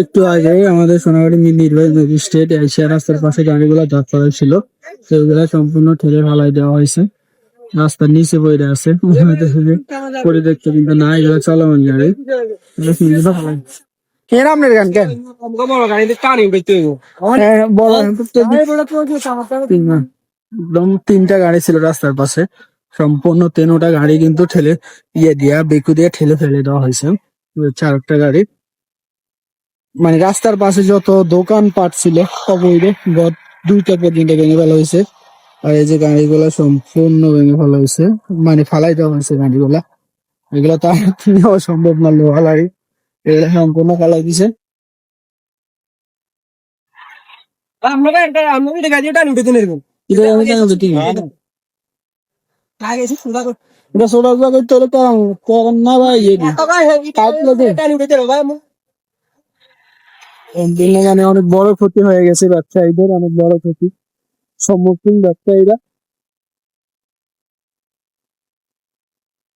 একটু আগে আমাদের সোনাগাড়ি মিনি নির্বাহী ম্যাজিস্ট্রেট এশিয়া রাস্তার পাশে গাড়িগুলো দাঁড় করা ছিল সেগুলো সম্পূর্ণ ঠেলে ফালাই দেওয়া হয়েছে। রাস্তার নিচে বইরে আছে। পরিত্যক্ত কিন্তু না এগুলো চলমান গাড়ি। গান কেন। একদম তিনটা গাড়ি ছিল রাস্তার পাশে। সম্পূর্ণ তেনোটা গাড়ি কিন্তু ঠেলে ইয়ে দিয়া বেকু দিয়ে ঠেলে ফেলে দেওয়া হয়েছে। চারটা গাড়ি। মানে রাস্তার পাশে যত দোকান পাট ছিল সব গত দুইটা পর্যন্ত ভেঙে ফেলা হয়েছে। আর এই যে গাড়িগুলা সম্পূর্ণ ভেঙে ফেলা হয়েছে। মানে ফালাই দেওয়া হয়েছে গাড়িগুলা। এগুলা তার নেওয়া সম্ভব না লোহা গাড়ি এগুলা সম্পূর্ণ ফালাই দিছে। সুদা করে করতে হলে তো কখন না ভাই মানে অনেক বড় ক্ষতি হয়ে গেছে ব্যবসায়ীদের অনেক বড় ক্ষতি। সম্মুখীন ব্যবসায়ীরা